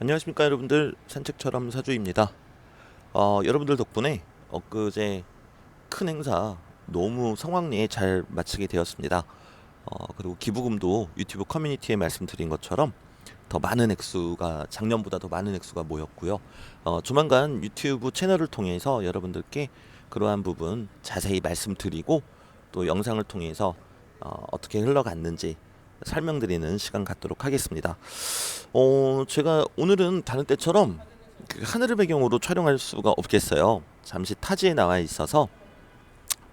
안녕하십니까 여러분들 산책처럼 사주입니다. 어, 여러분들 덕분에 엊그제 큰 행사 너무 성황리에 잘 마치게 되었습니다. 어, 그리고 기부금도 유튜브 커뮤니티에 말씀드린 것처럼 더 많은 액수가 작년보다 더 많은 액수가 모였고요. 어, 조만간 유튜브 채널을 통해서 여러분들께 그러한 부분 자세히 말씀드리고 또 영상을 통해서 어, 어떻게 흘러갔는지 설명드리는 시간 갖도록 하겠습니다. 어, 제가 오늘은 다른 때처럼 그 하늘을 배경으로 촬영할 수가 없겠어요. 잠시 타지에 나와 있어서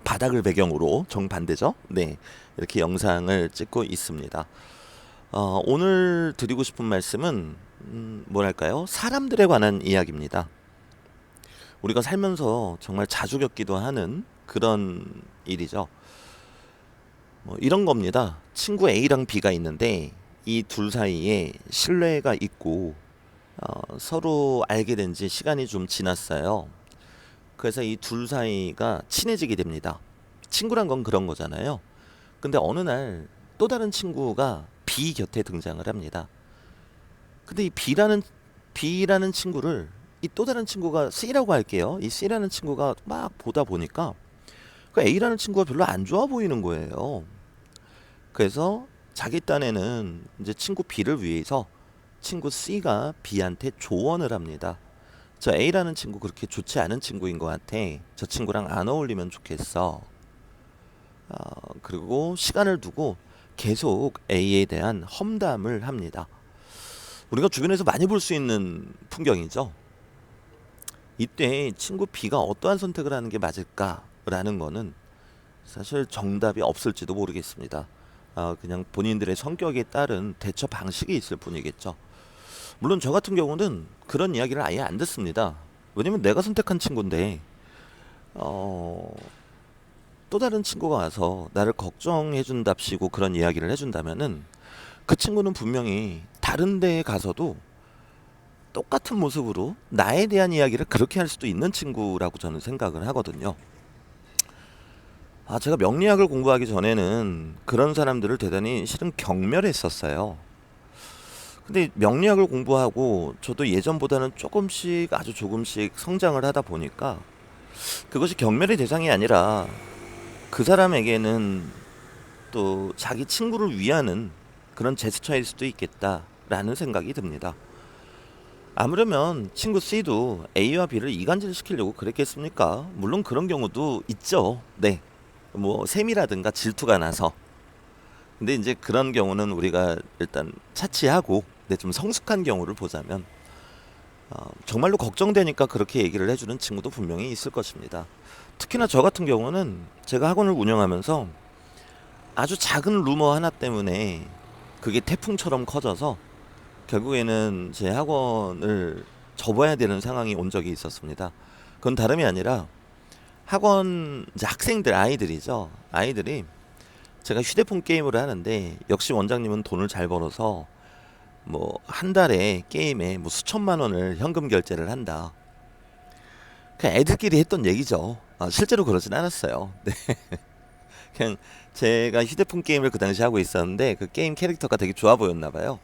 바닥을 배경으로 정반대죠. 네, 이렇게 영상을 찍고 있습니다. 어, 오늘 드리고 싶은 말씀은 음, 뭐랄까요? 사람들에 관한 이야기입니다. 우리가 살면서 정말 자주 겪기도 하는 그런 일이죠. 뭐 이런 겁니다. 친구 A랑 B가 있는데 이 둘 사이에 신뢰가 있고 어, 서로 알게 된 지 시간이 좀 지났어요. 그래서 이 둘 사이가 친해지게 됩니다. 친구란 건 그런 거잖아요. 근데 어느 날 또 다른 친구가 B 곁에 등장을 합니다. 근데 이 B라는 B라는 친구를 이 또 다른 친구가 C라고 할게요. 이 C라는 친구가 막 보다 보니까 그 A라는 친구가 별로 안 좋아 보이는 거예요. 그래서 자기 딴에는 이제 친구 B를 위해서 친구 C가 B한테 조언을 합니다. 저 A라는 친구 그렇게 좋지 않은 친구인 것 같아. 저 친구랑 안 어울리면 좋겠어. 어, 그리고 시간을 두고 계속 A에 대한 험담을 합니다. 우리가 주변에서 많이 볼 수 있는 풍경이죠. 이때 친구 B가 어떠한 선택을 하는 게 맞을까 라는 거는 사실 정답이 없을지도 모르겠습니다. 아, 그냥 본인들의 성격에 따른 대처 방식이 있을 뿐이겠죠. 물론 저 같은 경우는 그런 이야기를 아예 안 듣습니다. 왜냐면 내가 선택한 친구인데, 어, 또 다른 친구가 와서 나를 걱정해준답시고 그런 이야기를 해준다면은 그 친구는 분명히 다른 데에 가서도 똑같은 모습으로 나에 대한 이야기를 그렇게 할 수도 있는 친구라고 저는 생각을 하거든요. 아, 제가 명리학을 공부하기 전에는 그런 사람들을 대단히 실은 경멸했었어요. 근데 명리학을 공부하고 저도 예전보다는 조금씩 아주 조금씩 성장을 하다 보니까 그것이 경멸의 대상이 아니라 그 사람에게는 또 자기 친구를 위하는 그런 제스처일 수도 있겠다라는 생각이 듭니다. 아무려면 친구 C도 A와 B를 이간질 시키려고 그랬겠습니까? 물론 그런 경우도 있죠. 네. 뭐 셈이라든가 질투가 나서. 근데 이제 그런 경우는 우리가 일단 차치하고 근데 좀 성숙한 경우를 보자면 어, 정말로 걱정되니까 그렇게 얘기를 해주는 친구도 분명히 있을 것입니다. 특히나 저 같은 경우는 제가 학원을 운영하면서 아주 작은 루머 하나 때문에 그게 태풍처럼 커져서 결국에는 제 학원을 접어야 되는 상황이 온 적이 있었습니다. 그건 다름이 아니라 학원 학생들 아이들이죠. 아이들이 제가 휴대폰 게임을 하는데 역시 원장님은 돈을 잘 벌어서 뭐 한 달에 게임에 뭐 수천만 원을 현금 결제를 한다. 그냥 애들끼리 했던 얘기죠. 아, 실제로 그러진 않았어요. 네. 그냥 제가 휴대폰 게임을 그 당시 하고 있었는데 그 게임 캐릭터가 되게 좋아 보였나 봐요.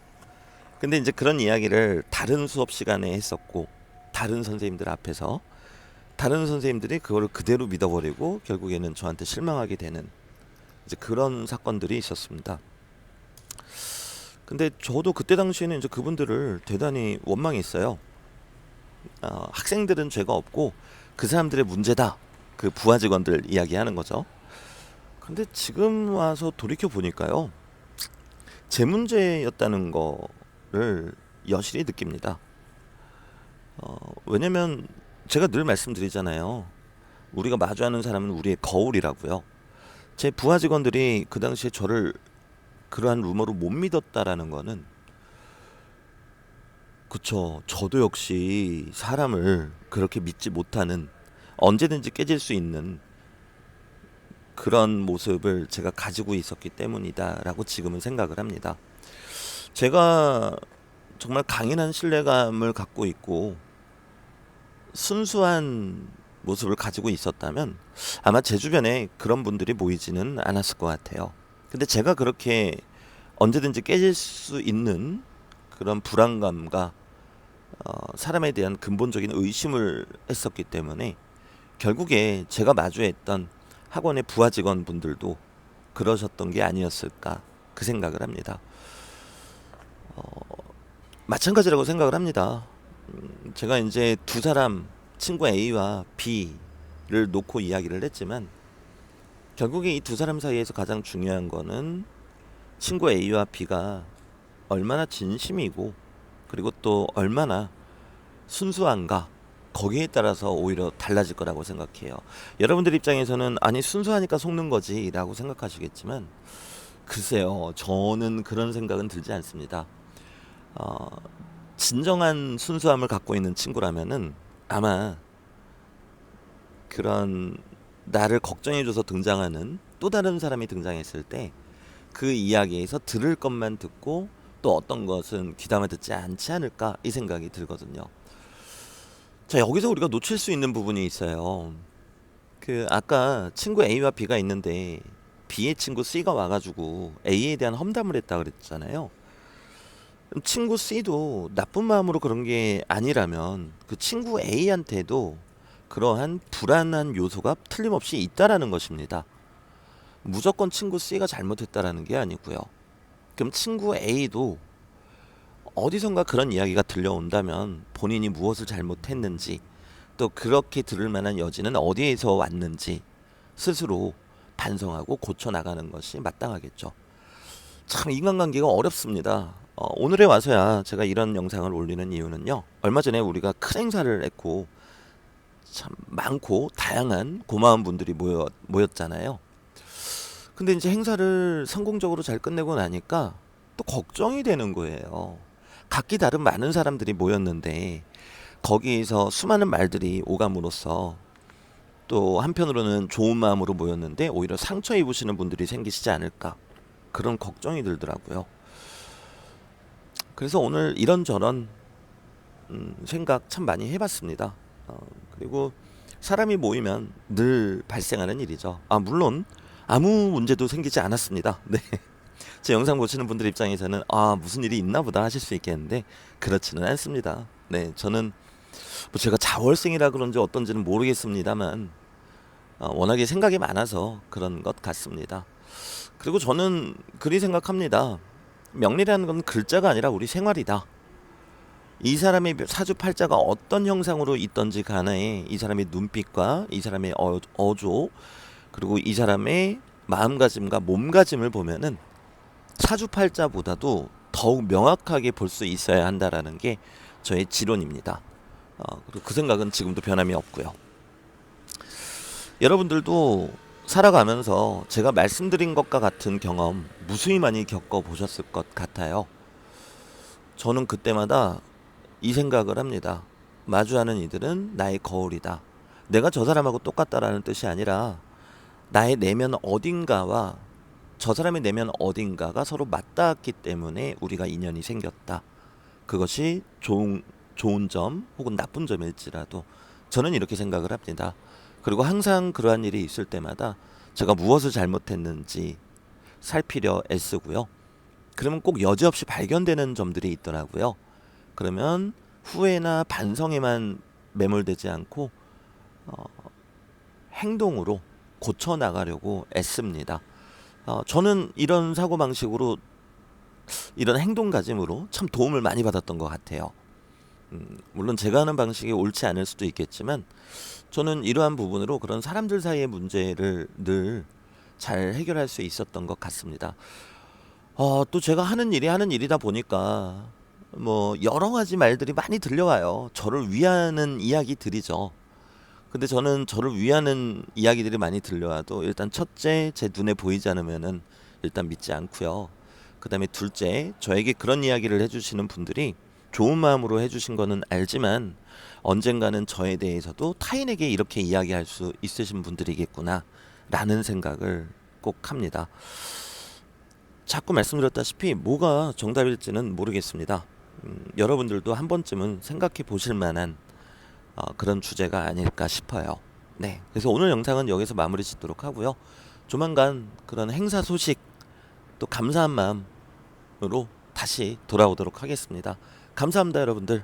근데 이제 그런 이야기를 다른 수업 시간에 했었고 다른 선생님들 앞에서 다른 선생님들이 그거를 그대로 믿어버리고 결국에는 저한테 실망하게 되는 이제 그런 사건들이 있었습니다. 근데 저도 그때 당시에는 이제 그분들을 대단히 원망했어요. 어, 학생들은 죄가 없고 그 사람들의 문제다. 그 부하 직원들 이야기하는 거죠. 근데 지금 와서 돌이켜 보니까요. 제 문제였다는 거를 여실히 느낍니다. 어, 왜냐면 제가 늘 말씀드리잖아요. 우리가 마주하는 사람은 우리의 거울이라고요. 제 부하 직원들이 그 당시에 저를 그러한 루머로 못 믿었다라는 거는 그쵸. 저도 역시 사람을 그렇게 믿지 못하는 언제든지 깨질 수 있는 그런 모습을 제가 가지고 있었기 때문이다라고 지금은 생각을 합니다. 제가 정말 강인한 신뢰감을 갖고 있고 순수한 모습을 가지고 있었다면 아마 제 주변에 그런 분들이 모이지는 않았을 것 같아요. 근데 제가 그렇게 언제든지 깨질 수 있는 그런 불안감과 어, 사람에 대한 근본적인 의심을 했었기 때문에 결국에 제가 마주했던 학원의 부하 직원분들도 그러셨던 게 아니었을까 그 생각을 합니다. 어, 마찬가지라고 생각을 합니다. 음, 제가 이제 두 사람 친구 A와 B를 놓고 이야기를 했지만 결국에 이 두 사람 사이에서 가장 중요한 거는 친구 A와 B가 얼마나 진심이고 그리고 또 얼마나 순수한가 거기에 따라서 오히려 달라질 거라고 생각해요. 여러분들 입장에서는 아니 순수하니까 속는 거지라고 생각하시겠지만 글쎄요 저는 그런 생각은 들지 않습니다. 어, 진정한 순수함을 갖고 있는 친구라면은 아마 그런 나를 걱정해줘서 등장하는 또 다른 사람이 등장했을 때 그 이야기에서 들을 것만 듣고 또 어떤 것은 귀담아 듣지 않지 않을까 이 생각이 들거든요. 자, 여기서 우리가 놓칠 수 있는 부분이 있어요. 그 아까 친구 A와 B가 있는데 B의 친구 C가 와가지고 A에 대한 험담을 했다 그랬잖아요. 친구 C도 나쁜 마음으로 그런 게 아니라면 그 친구 A한테도 그러한 불안한 요소가 틀림없이 있다라는 것입니다. 무조건 친구 C가 잘못했다라는 게 아니고요. 그럼 친구 A도 어디선가 그런 이야기가 들려온다면 본인이 무엇을 잘못했는지 또 그렇게 들을 만한 여지는 어디에서 왔는지 스스로 반성하고 고쳐 나가는 것이 마땅하겠죠. 참 인간관계가 어렵습니다. 어, 오늘에 와서야 제가 이런 영상을 올리는 이유는요. 얼마 전에 우리가 큰 행사를 했고 참 많고 다양한 고마운 분들이 모여 모였잖아요. 근데 이제 행사를 성공적으로 잘 끝내고 나니까 또 걱정이 되는 거예요. 각기 다른 많은 사람들이 모였는데 거기에서 수많은 말들이 오감으로써 또 한편으로는 좋은 마음으로 모였는데 오히려 상처 입으시는 분들이 생기시지 않을까 그런 걱정이 들더라고요. 그래서 오늘 이런저런 음, 생각 참 많이 해봤습니다. 어, 그리고 사람이 모이면 늘 발생하는 일이죠. 아 물론 아무 문제도 생기지 않았습니다. 네. 제 영상 보시는 분들 입장에서는 아 무슨 일이 있나 보다 하실 수 있겠는데 그렇지는 않습니다. 네, 저는 뭐 제가 자월생이라 그런지 어떤지는 모르겠습니다만 어, 워낙에 생각이 많아서 그런 것 같습니다. 그리고 저는 그리 생각합니다. 명리라는 건 글자가 아니라 우리 생활이다. 이 사람의 사주팔자가 어떤 형상으로 있던지 간에 이 사람의 눈빛과 이 사람의 어, 어조 그리고 이 사람의 마음가짐과 몸가짐을 보면은 사주팔자보다도 더욱 명확하게 볼 수 있어야 한다라는 게 저의 지론입니다. 어, 그리고 그 생각은 지금도 변함이 없고요. 여러분들도 살아가면서 제가 말씀드린 것과 같은 경험 무수히 많이 겪어 보셨을 것 같아요. 저는 그때마다 이 생각을 합니다. 마주하는 이들은 나의 거울이다. 내가 저 사람하고 똑같다라는 뜻이 아니라 나의 내면 어딘가와 저 사람의 내면 어딘가가 서로 맞닿았기 때문에 우리가 인연이 생겼다. 그것이 좋은 좋은 점 혹은 나쁜 점일지라도 저는 이렇게 생각을 합니다. 그리고 항상 그러한 일이 있을 때마다 제가 무엇을 잘못했는지 살피려 애쓰고요. 그러면 꼭 여지없이 발견되는 점들이 있더라고요. 그러면 후회나 반성에만 매몰되지 않고 어, 행동으로 고쳐 나가려고 애씁니다. 어, 저는 이런 사고 방식으로 이런 행동 가짐으로 참 도움을 많이 받았던 것 같아요. 음, 물론 제가 하는 방식이 옳지 않을 수도 있겠지만 저는 이러한 부분으로 그런 사람들 사이의 문제를 늘 잘 해결할 수 있었던 것 같습니다. 어, 또 제가 하는 일이 하는 일이다 보니까 뭐 여러 가지 말들이 많이 들려와요. 저를 위하는 이야기들이죠. 근데 저는 저를 위하는 이야기들이 많이 들려와도 일단 첫째 제 눈에 보이지 않으면은 일단 믿지 않고요. 그다음에 둘째 저에게 그런 이야기를 해주시는 분들이 좋은 마음으로 해주신 거는 알지만 언젠가는 저에 대해서도 타인에게 이렇게 이야기할 수 있으신 분들이겠구나 라는 생각을 꼭 합니다. 자꾸 말씀드렸다시피 뭐가 정답일지는 모르겠습니다. 음, 여러분들도 한 번쯤은 생각해 보실 만한 어, 그런 주제가 아닐까 싶어요. 네. 그래서 오늘 영상은 여기서 마무리 짓도록 하고요. 조만간 그런 행사 소식 또 감사한 마음으로 다시 돌아오도록 하겠습니다. 감사합니다, 여러분들.